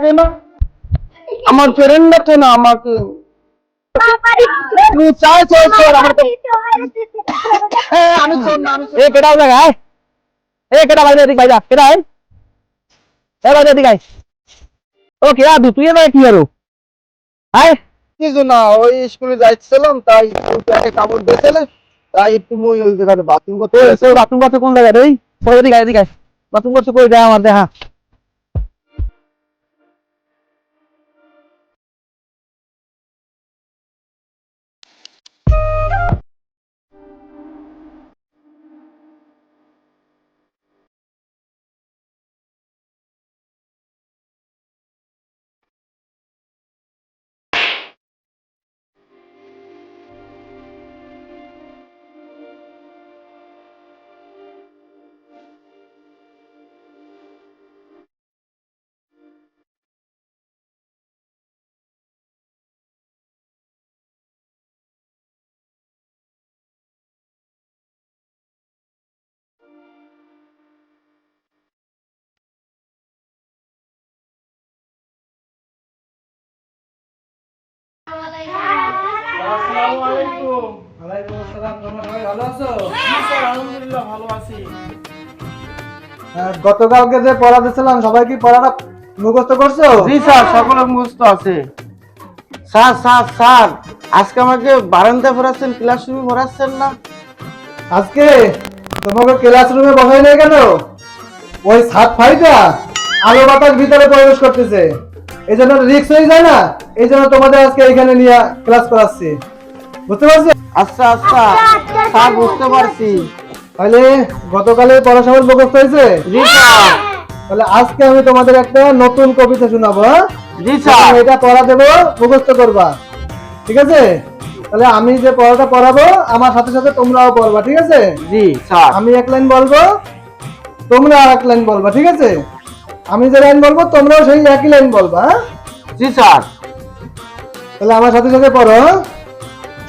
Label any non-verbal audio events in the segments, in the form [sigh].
লাগে না। আমার ফ্রেন্ড তো না আমাকে। তুই চাই চাই চল আমার হ্যাঁ আমি চল না আমি এ কেডা লাগা আয় এ কেডা বাইরে এদিক বাইরা কেডা আয়? এ বাইরে এদিক আয়। ও কে আদু? তুই এবার কি হলো আয়। কিছু না ওই স্কুলে যাইছিলাম তাই দিয়েছিল তাই একটু মই ওই জায়গায় বাথরুম করতে বাথরুম করতে কোন জায়গায় রে? ওই। বাথরুম করতে কই? দেয় আমার দেখা আসসালামু আলাইকুম ওয়ালাইকুম আসসালাম তোমরা সবাই ভালো আছো স্যার আলহামদুলিল্লাহ ভালো আছি গতকালকে যে পড়া দিয়েছিলাম সবাই কি পড়াটা মুখস্থ করছ? জি স্যার সকলের মুখস্থ আছে। স্যার স্যার স্যার আজকে আমাকে বারান্দা ভরাচ্ছেন ক্লাসরুমে ভরাচ্ছেন না। আজকে? তোমাকে ক্লাসরুমে বসাই নাই কেন? ওই সাত ফাইটা আলো বাতাস ভিতরে প্রবেশ করতেছে। এই জন্য রিক্স হয়ে যায় না। এই জন্য তোমাদের আজকে এখানে নিয়ে ক্লাস করাচ্ছি। বুঝতে পারছ? আচ্ছা আচ্ছা। স্যার বুঝতে পারছি। তাহলে গতকালে পড়াশোনার মুখস্থ হয়েছে? জি স্যার। তাহলে আজকে আমি তোমাদের একটা নতুন কবিতা শোনাবো হ্যাঁ? জি স্যার। এটা পড়া দেবো মুখস্থ করবা। ঠিক আছে? তাহলে আমি যে পড়াটা পড়াবো আমার সাথে সাথে তোমরাও পড়বা ঠিক আছে? জি স্যার। আমি এক লাইন বলব তোমরা আর এক লাইন বলবা ঠিক আছে? আমি যে লাইন বলব তোমরাও সেই একই লাইন বলবা হ্যাঁ? জি স্যার। তাহলে আমার সাথে সাথে পড়ো হ্যাঁ?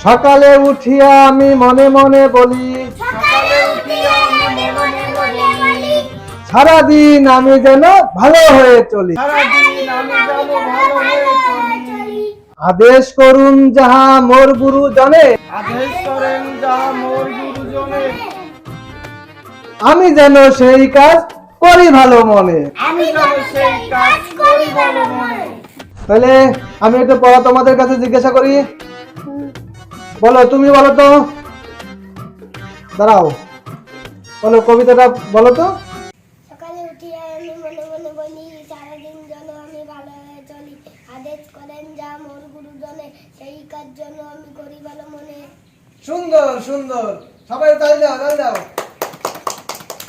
সকালে উঠিয়া আমি মনে মনে বলি সারাদিন আমি যেন ভালো হয়ে চলি। সারাদিন আমি যাব ভালো হয়ে চলি। আদেশ করুন যাহা মোর গুরু জনে। আদেশ করেন যাহা মোর গুরুজনে আমি যেন সেই কাজ করি ভালো মনে। আমি সেই কাজ করি ভালো মনে। তাহলে আমি একটু পড়া তোমাদের কাছে জিজ্ঞাসা করি। বলো তুমি বলো তো। দাঁড়াও। বলো কবিতাটা বলো তো। সকালে উঠিয়া আমি মনে মনে বলি সারাদিন যেন আমি ভালো হয়ে চলি। আদেশ করেন যা মোর গুরুজনে সেই কাজ যেন আমি করি ভালো মনে। সুন্দর সুন্দর। সবাই তাই দাও তাই দাও।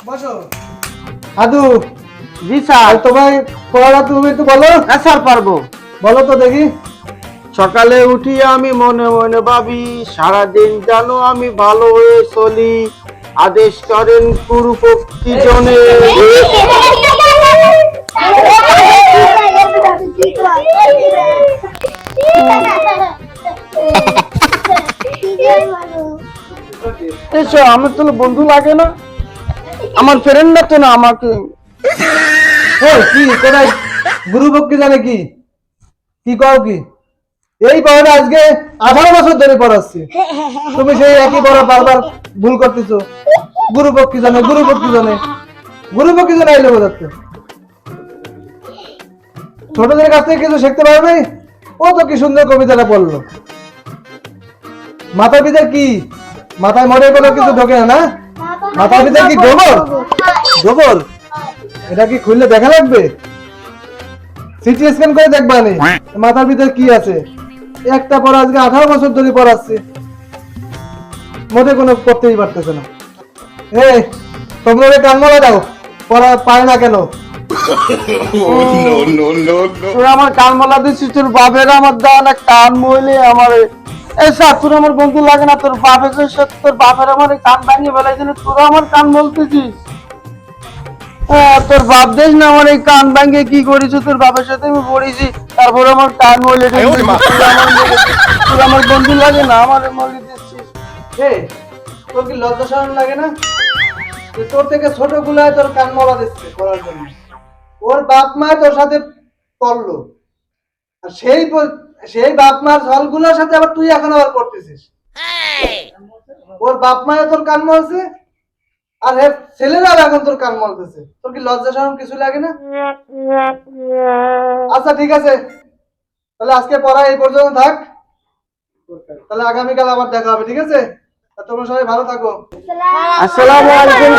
বসো। আদু জি স্যার। তোমার পড়াটা তুমি একটু বলো। হ্যাঁ স্যার পারব। বলো তো দেখি। সকালে উঠি আমি মনে মনে ভাবি সারাদিন জানো আমি ভালো হয়ে চলি। আদেশ করেন কুরুপক্ষী জনে আমার তো বন্ধু লাগে না। আমার ফ্রেন্ড তো না আমাকে। এই, কি কোথায়? গুরু ভক্তি জানে কি? কি কও কি? এই পড়াটা আজকে আঠারো বছর ধরে পড়াচ্ছি। তুমি সেই একই পড়া বারবার ভুল করতেছো। গুরু পক্ষী জানে গুরু পক্ষী জানে? গুরু পক্ষী জানে আইলে বোঝাচ্ছে ছোটদের কাছ থেকে কিছু শিখতে পারো নাই ও তো কি সুন্দর কবিতাটা পড়ল। মাথার ভিতর কি? মাথায় মরে কোনো কিছু ঢোকে না না? মাথার ভিতর কি গোবর? গোবর? এটা কি খুললে দেখা লাগবে? সিটি স্ক্যান করে দেখবা নি। মাথার ভিতর কি আছে? একটা পড়া আজকে আঠারো বছর ধরে পড়াচ্ছি। মোটে কোনো করতেই পারতেছে না। এই তোমরা ওই কান মারা দাও পড়া পায় না কেন? আমার কান মালা দিচ্ছিস তোর বাপের আমার দেওয়া না কান মইলে আমার এই স্যার তোর আমার বন্ধু লাগে না তোর সাথে তোর বাপের আমার কান ভাঙিয়ে ফেলাইছিল তোর আমার কান বলতেছিস তোর বাপ দেশ না আমার এই কান ভাঙিয়ে কি করেছ তোর বাপের সাথে আমি পড়েছি তারপর আমার কান মইলে তোর আমার- বন্ধু লাগে না আমার মলে দিচ্ছিস তোর কি লজ্জা শরম লাগে না? তোর থেকে ছোট গুলায় তোর কান মলা দিচ্ছে পড়ার জন্য। ওর বাপ মা তোর সাথে পড়ল। আর সেই সেই বাপ মার জলগুলোর সাথে আবার তুই এখন আবার পড়তেছিস ওর বাপ মায়ের তোর কান মলছে আর এর ছেলেরাও এখন তোর কান মলতেছে তোর কি লজ্জা শরম কিছু লাগে না? আচ্ছা ঠিক আছে। তাহলে আজকে পড়া এই পর্যন্ত থাক। তাহলে আগামীকাল আবার দেখা হবে ঠিক আছে? তোমরা সবাই ভালো থাকো। আসসালামু আলাইকুম।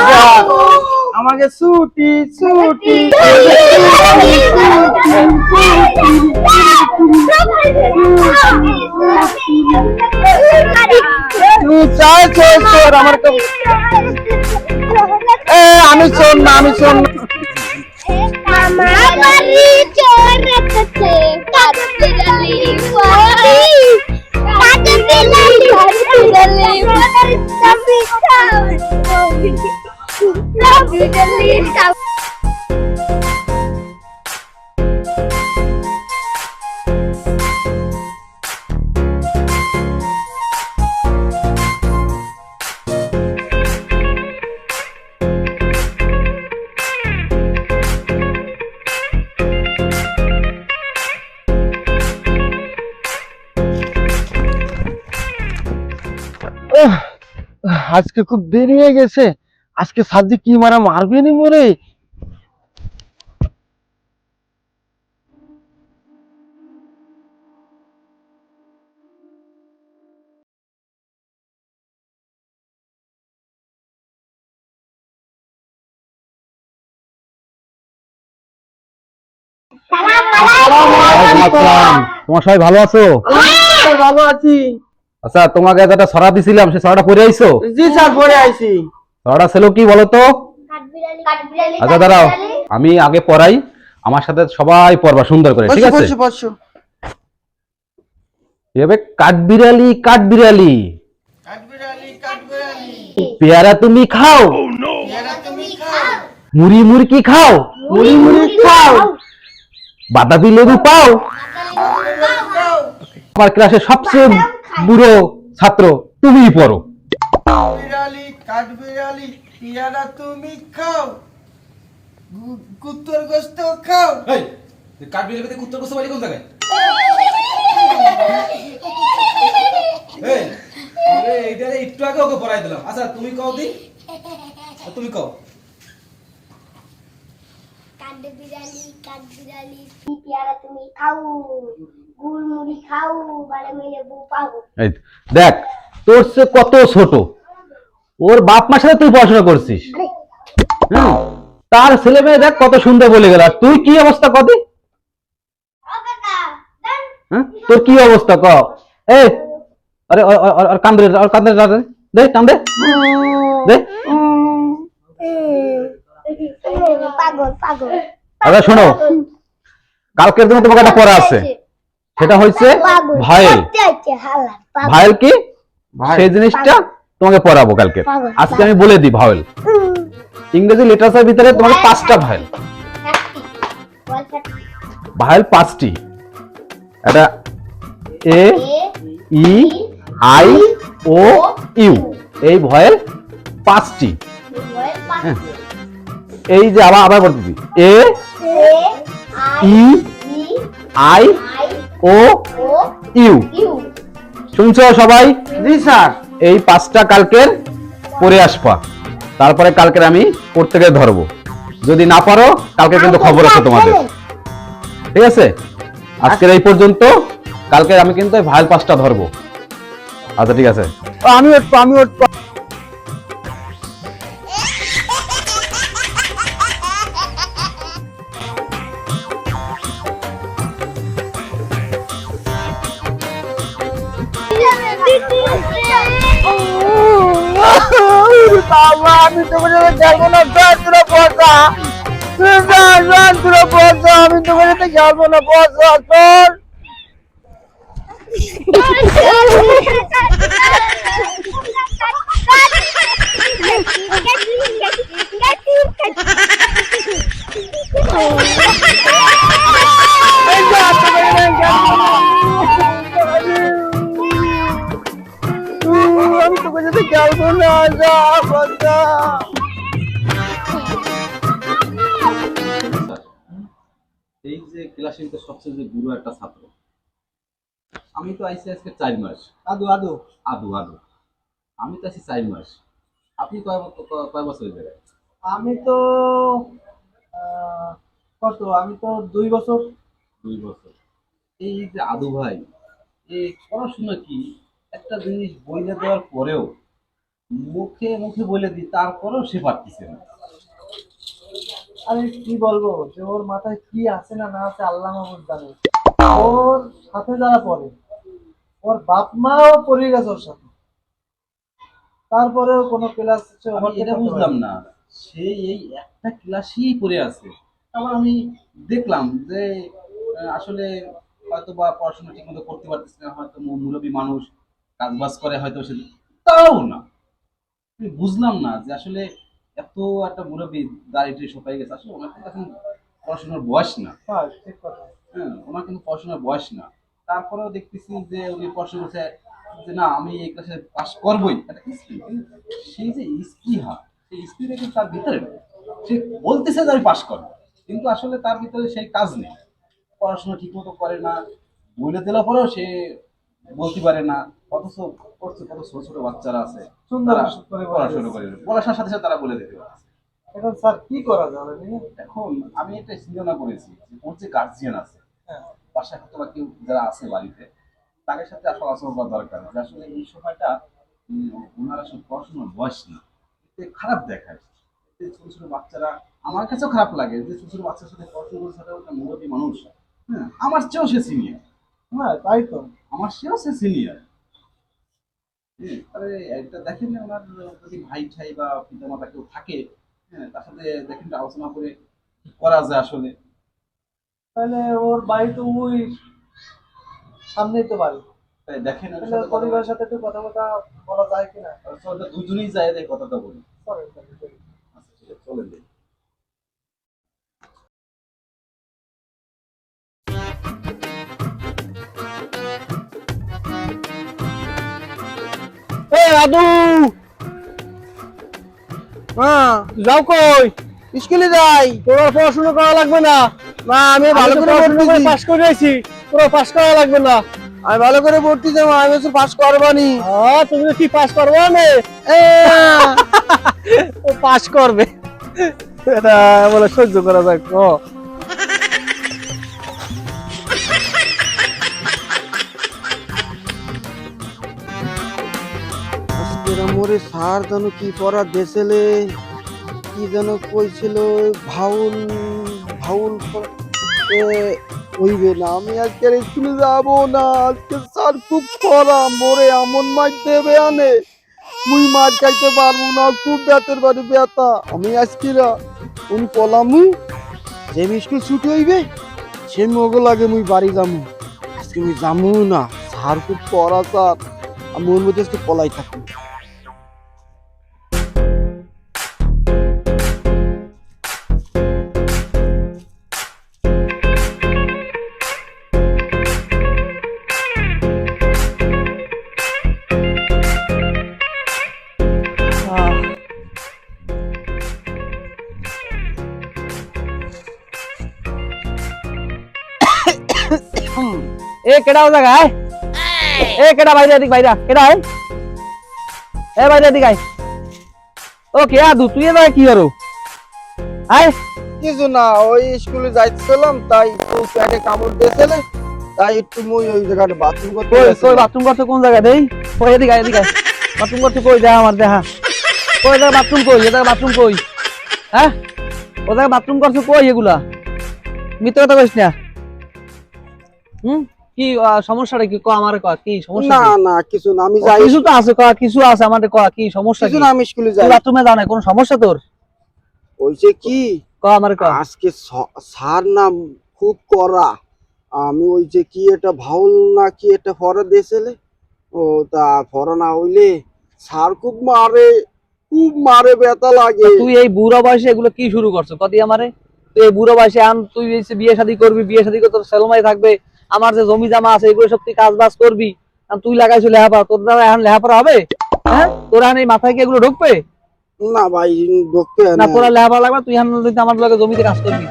আমাকে ছুটি ছুটি তুই আমার আমি শোন না আমি শোন না। আমার বাড়ি চোরেছে কাটবিড়ালি বাড়ি কাটবিড়ালি কাটবিড়ালি বাড়ি সবই খাও কাটবিড়ালি খাও আহ, আজকে খুব দেরি হয়ে গেছে আজকে সাজি কি মারা মারবে নি মরে? তোমার সবাই ভালো আছো? ভালো আছি। আচ্ছা তোমাকে যেটা ছড়া দিছিলাম সে ছড়াটা পড়ে আইছো? জি স্যার পরে আইছি। ছড়াটা ছিল কি বলো তো কাটবিড়ালি কাটবিড়ালি আচ্ছা দাঁড়াও। আমি আগে পড়াই আমার সাথে সবাই পড়বা সুন্দর করে ঠিক আছে? বসো বসো। এভাবে কাঠবিড়ালি কাঠবিড়ালি। পেয়ারা তুমি খাও। মুড়ি মুড়কি খাও? মুড়ি মুড়ি খাও। বাতাবি লেবু পাও। আমার ক্লাসে সবচেয়ে বুড়ো ছাত্র তুমিই পড়ো। বিড়ালি কাঠ পিয়ারা তুমি খাও কুত্তর গোস্ত খাও। এই কাঠ পেতে কুত্তর বসে বাড়ি কোন জায়গায়? এই একটু আগে ওকে পড়াই দিলাম। আচ্ছা তুমি কও দি। তুমি কও। কাঠবিড়ালি কাঠবিড়ালি পেয়ারা তুমি খাও গুড় মুড়ি খাও বারে মিলে বউ পাও দেখ তোর সে কত ছোট? ওর বাপ মার সাথে তুই পড়াশোনা করছিস? তার ছেলে মেয়ে দেখ কত সুন্দর বলে গেল। তুই কি অবস্থা দেন। হ্যাঁ? তোর কি অবস্থা ক? এ আরে ওর কান্দে ওর কান্দে কান্দে। দে কান্দে। দে। পাগল পাগল। আচ্ছা শোনো। কালকের জন্য তোমাকে একটা পড়া আছে। সেটা হচ্ছে পাগল ভায়েল। কি? সেই জিনিসটা তোমাকে পড়াবো কালকে। আজকে আমি বলে দিই ভায়েল হুম, ইংরেজি লিটারেচার ভিতরে তোমাকে পাঁচটা চারটি। ভায়েল পাঁচটি। এটা A E I O U. এই ভয়েল পাঁচটি। এই যে আবার আবার বলতেছি এ এ, ই আই ও ইউ। শুনছো সবাই? জি স্যার। এই পাঁচটা কালকের পরে আসবা। তারপরে কালকের আমি প্রত্যেকে ধরবো। যদি না পারো কালকে কিন্তু খবর আছে তোমাদের। ঠিক আছে? আজকের এই পর্যন্ত কালকে আমি কিন্তু এই ভাইল পাঁচটা ধরবো। আচ্ছা ঠিক আছে। আমি উঠবো আমি উঠবো আমি তোমার সাথে খেলব না যান তুলে যান যান তুলে বসা আমি তোমার সাথে খেলব না চল। [laughs] এই যা, তোমার সাথে খেলব না। যা এই যে ক্লাসের ভিতরে সবচেয়ে যে বুড়ো একটা ছাত্র আমি তো আইসি আজকে চার মাস। আদু আদু। আদু আদু। আমি তো আছি চার মাস। আপনি কয় বছর কয় বছর হয়ে আমি তো কত? আমি তো দুই বছর। দুই বছর। এই যে আদু ভাই এই পড়াশোনা কি? একটা জিনিস বইলে দেওয়ার পরেও মুখে মুখে বলে দিই তারপরেও সে পারতেছে না। আরে কি বলব যে ওর মাথায় কি আছে না না আছে আল্লাহ মাহমুদ জানে। ওর সাথে যারা পড়ে ওর বাপ মাও পড়ে গেছে ওর সাথে। তারপরেও কোনো ক্লাস এটা বুঝলাম না। সে এই একটা ক্লাসেই পড়ে আছে। আবার আমি দেখলাম যে আসলে হয়তো বা পড়াশোনা ঠিক মতো করতে পারতেছে না হয়তো মুরব্বী মানুষ। কাজ বাজ করে হয়তো সে তাও না। আমি বুঝলাম না যে আসলে এত একটা মুরব্বী দাঁড়িয়ে সবাই গেছে। আসলে ওনার কিন্তু এখন পড়াশোনার বয়স না। হ্যাঁ ঠিক কথা। হ্যাঁ ওনার কিন্তু পড়াশোনার বয়স না। তারপরেও দেখতেছি যে উনি পড়াশোনা করছে যে না আমি এই ক্লাসে পাস করবোই। একটা সেই যে স্পৃহা সেই স্পৃহা কিন্তু তার ভিতরে সে বলতেছে যে আমি পাস করব। কিন্তু আসলে তার ভিতরে সেই কাজ নেই। পড়াশোনা ঠিক মতো করে না। বলে দেওয়ার পরেও সে বলতে পারে না অথচ করছে কত ছোট ছোট বাচ্চারা আছে সুন্দর তারা করে বলে পড়াশোনা করে। পড়াশোনার সাথে সাথে তারা বলে দিতে এখন স্যার কি করা যাবে এখন আমি একটা চিন্তা করেছি যে ওর যে গার্জিয়ান আছে হ্যাঁ। বাসায় হয়তো বা কেউ যারা আছে বাড়িতে তাদের সাথে আসলে আলোচনা করা দরকার যে আসলে এই সময়টা ওনার আসলে পড়াশোনার বয়স না। এতে খারাপ দেখায়। ছোট ছোট বাচ্চারা আমার কাছেও খারাপ লাগে যে ছোট ছোট বাচ্চার সাথে পড়াশোনা করছে সাথে একটা মুরব্বী মানুষ। হ্যাঁ আমার চেয়েও সে সিনিয়র হ্যাঁ তাই তো। আমার সেও সে সিনিয়র আরে একটা দেখেন ওনার যদি ভাই ঠাই বা কেউ থাকে হ্যাঁ তার সাথে দেখেন আলোচনা করে করা যায় আসলে। তাহলে ওর বাড়ি তো ওই সামনেই তো বাড়ি। তাই দেখেন পরিবারের সাথে একটু কথা কথা বলা যায় কিনা? বলে- দুজনেই যায় কথাটা বলি। চলেন, চলেন, আদু হ্যাঁ যাও কই? স্কুলে যাই। তোমার পড়াশোনা করা লাগবে না। না আমি ভালো করে পড়তেছি পাস করে আইছি। তোমার পাস করা লাগবে না। আমি ভালো করে পড়তে যাব আমি পাস করবানি। হ্যাঁ তুমি কি পাস করবে না? ও পাস করবে। এটা বলে সহ্য করা যায় মোরে সার যেন কি পড়া দেশেলে কি যেন কইছিল ভাউল ভাউল হইবে না। আমি আজকের স্কুলে যাব না। আজকে স্যার খুব পড়া মোরে এমন মার দেবে আনে। মুই মার খাইতে পারব না। খুব ব্যথের বাড়ি ব্যথা আমি আজকে উনি পলামু যে স্কুল ছুটি হইবে, সে মগো লাগে মুই বাড়ি যামু। আজকে মুই যামু না। স্যার খুব পড়া স্যার। আমি ওর মধ্যে আজকে পলাই থাকি কেডা ও জায়গায় এ কেডা বাইরে এদিক বাইরা কেডা আয় এ বাইরে এদিক আয় ও কে আদু তুই এবার কি করো আয় কিছু না ওই স্কুলে যাইতেছিলাম তাই তো প্যাটে কামড় দিয়েছিল তাই একটু মুই ওই জায়গাটা বাথরুম করতে কই কই বাথরুম করতে কোন জায়গা দেই? কই এদিক আয় এদিক আয় বাথরুম করতে কই দেখা আমার দেখা কই এটা বাথরুম কই এটা বাথরুম কই। হ্যাঁ ও জায়গা বাথরুম করছ কই এগুলা? মিথ্যা কথা কইস না। হুম? কি সমস্যাটা কি? আমার ক কি সমস্যা না না কিছু না আমি যাই। কিছু তো আছে ক কিছু আছে আমাদের ক কি সমস্যা কিছু না আমি স্কুলে যাই। বাথরুমে যাও না কোনো সমস্যা তোর? হইছে কি? ক আমার ক। আজকে স্যার না খুব কড়া। আমি ওই যে কি এটা ভাউল না কি এটা ফরা দিয়েছিলে ও তা ফরা না হইলে স্যার খুব মারে খুব মারে ব্যথা লাগে। তুই এই বুড়ো বয়সে এগুলো কি শুরু করছ? কদি আমারে? তুই এই বুড়ো বয়সে আন তুই বিয়ে শাদী করবি বিয়ে শাদী করে তোর সেলমাই থাকবে। আমার যে জমি জামা আছে এগুলো সব তুই কাজ বাজ করবি তুই লাগাইছো লেহাপড়া তোর দ্বারা এখন লেহাপড়া হবে? হ্যাঁ? তোর এখন এই মাথায় কি এগুলো ঢুকবে? না ভাই ঢুকতে না তোরা লেহাপড়া লাগবে তুই এখন আমার লগে জমিতে কাজ করবি।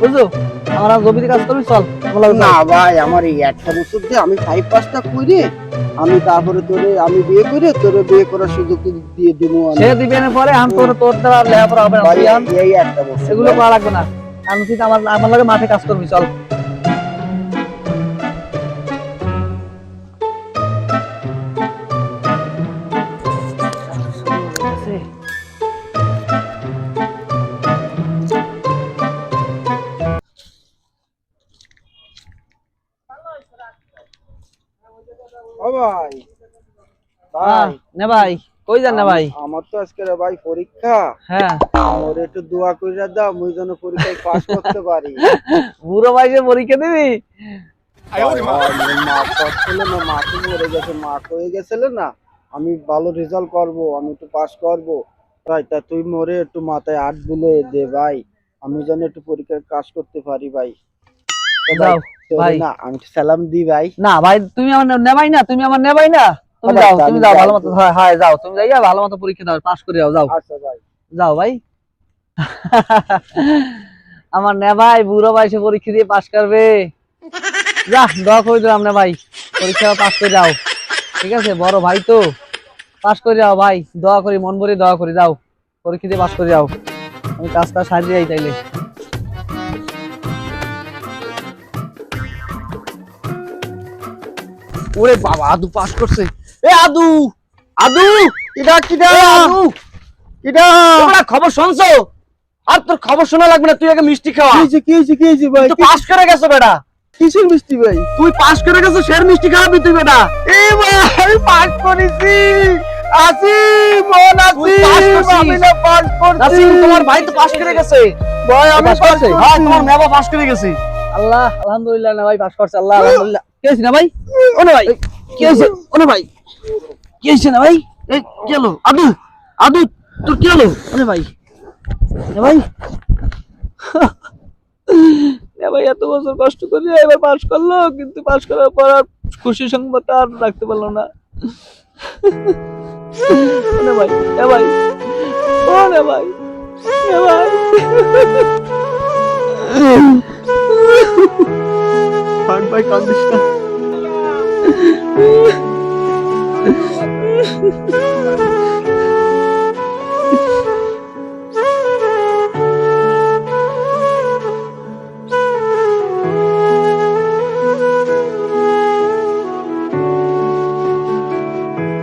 বুঝছ? আমার জমিতে কাজ করবি চল। না ভাই আমার এই একটা বছর দিয়ে আমি ফাইভ পাসটা করে আমি তারপরে তোরে আমি বিয়ে করে তোরে বিয়ে করার সুযোগ দিয়ে দেবো। সে পরে আম তোর তোর দ্বারা লেখাপড়া হবে না। এই একটা বছর। এগুলো করা লাগবে না। আমি আমার আমার লগে মাঠে কাজ করবি চল। ভাই নে ভাই কই যান না ভাই? আমার তো আজকে ভাই পরীক্ষা। হ্যাঁ। আমার একটু দোয়া কইরা দাও মুই যেন পরীক্ষায় পাস করতে পারি। [laughs] বুড়ো ভাই যে পরীক্ষা দিবি? মা। করছিল না মা তো মরে গেছে মা হয়ে গেছিল না আমি ভালো রেজাল্ট করব আমি একটু পাস করব। ভাই তা তুই মোরে একটু মাথায় আট বুলে দে ভাই আমি যেন একটু পরীক্ষার কাজ করতে পারি ভাই। ভাই। না আমি সালাম দি ভাই। না ভাই তুমি আমার নেবাই না তুমি আমার নেবাই না। তুমি যাও তুমি যাও ভালো মতো হ্যাঁ হ্যাঁ যাও তুমি যাইয়া ভালো মতো পরীক্ষা দাও পাস করে যাও। যাও আচ্ছা ভাই যাও ভাই। আমার নে ভাই বুড়ো ভাই সে পরীক্ষা দিয়ে পাস করবে। যা দোয়া করে দিলাম না ভাই। পরীক্ষা পাস করে যাও। ঠিক আছে বড় ভাই তো। পাস করে যাও ভাই দোয়া করি মন ভরে দোয়া করি যাও। পরীক্ষা দিয়ে পাস করে যাও। আমি কাজটা সারিয়ে যাই তাইলে। ওরে বাবা আদু পাস করছে। এ আদু আদু কিডা কিডা আদু কিডা। তোমরা খবর শুনছো? আর তোর খবর শোনা লাগবে না তুই আগে মিষ্টি খাওয়া। কি হয়েছে কি হয়েছে কি হয়েছে ভাই? তুই পাস করে গেছো বেটা। কিসের মিষ্টি ভাই? তুই পাস করে গেছো সের মিষ্টি খাওয়াবি তুই বেটা। এ ভাই পাস করেছি। আসি মন তুই পাস করছিস? আমি না পাস করছি। নাসিম তোমার ভাই তো পাস করে গেছে। ভাই আমি পাস করছি? হ্যাঁ তোমার নেবা পাস করে গেছে। আল্লাহ আলহামদুলিল্লাহ না ভাই পাস করছে। আল্লাহ আলহামদুলিল্লাহ। কি না ভাই? ওনে ভাই কি ওনে ভাই। কি হয়েছে না ভাই? এই কি হলো? আদু আদু তোর কি হলো? ওনে ভাই ভাই। [laughs] ভাই এত বছর কষ্ট করে এবার পাশ করল কিন্তু পাশ করার পর আর খুশি সংবাদ আর রাখতে পারল না। [laughs] ভাই এ ভাই ওনে ভাই এ ভাই। ভাই ভাই কান্দিস না। [laughs] 嗯。[laughs]